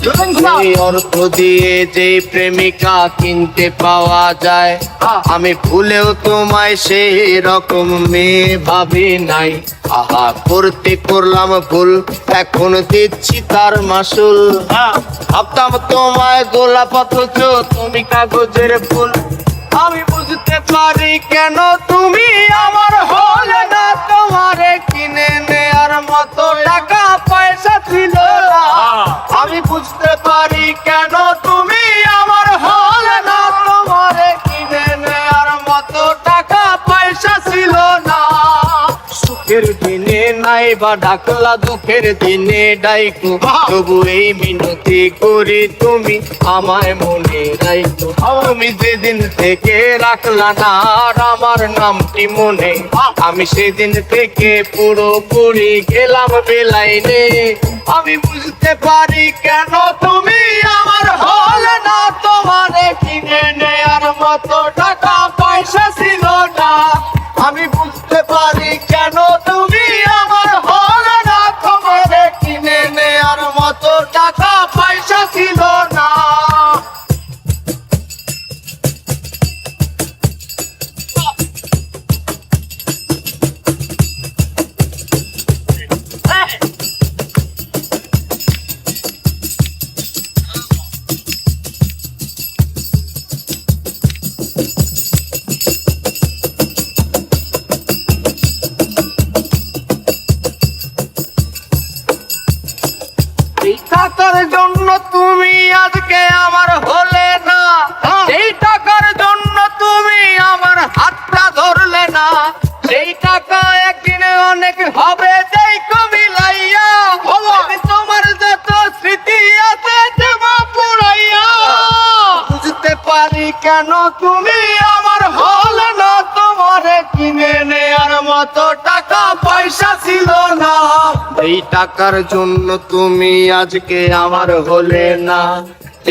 এই অর্থ দিয়ে যে প্রেমিকা কিনতে পাওয়া যায় আমি ভুলেও তোমায় সেই রকম মেয়ে ভাবি নাই। আহা করতে করলাম ভুল এখন দিচ্ছি তার মাসুল। ভাবতাম তোমায় গোলাপ অথচ তুমি কাগজের ফুল। আমি বুঝতে পারি কেন তুমি আমার হলে কেন? তুমি আমার হলে না। তোমারে কিনে নেয়ার মতো টাকা, পয়সা ছিল না। সুখের দিনে নাই বা ডাকলা, দুঃখের দিনে ডাইকু। তবু এই মিনতি করি তুমি আমায় মনে রাইকু। আমি যেদিন থেকে রাখলা না আমার নামটি মনে, আমি সেদিন থেকে পুরোপুরি গেলাম বেলাইনে। আমি বুঝতে পারি কেন তুমি আমার হল না। তোমার কিনে নেয়ার মতো টাকা, পয়সা ছিল না। আমি বুঝতে পারি কেন তুমি টাকার জন্য তুমি আজকে আমার হলে না। সেই টাকার জন্য তুমি আমার হাতটা ধরলে না সেই টাকা একদিনে অনেক হবে যেই কবি লাইয়া তোমার যত স্মৃতি আছে দেবা পুরাইয়া। বুঝতে পারি কেন তুমি আমার হলে না তোমারে কিনে নেয়ার মতো টাকা পয়সা ছিল না। এই টাকার জন্য তুমি আজকে আমার হলে না।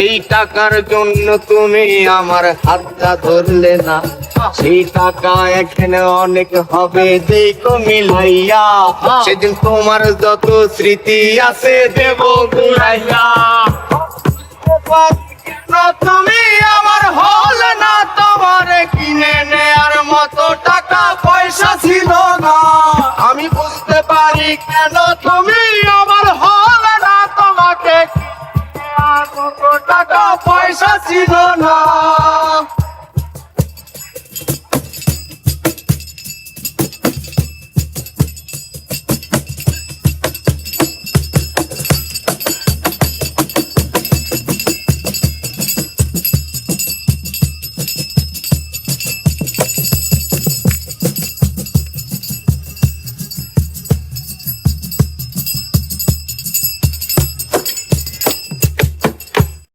এই টাকার জন্য তুমি আমার হাতটা ধরলে না। সেই টাকা এখানে অনেক হবে, দেখো মিলাইয়া। সেদিন তোমার যত স্মৃতি আছে দেব ঘুরাইয়া তুমি আমার হল বুঝতে পারি কেন তুমি আমার হল না তোমাকে। টাকা পয়সা ছিল না।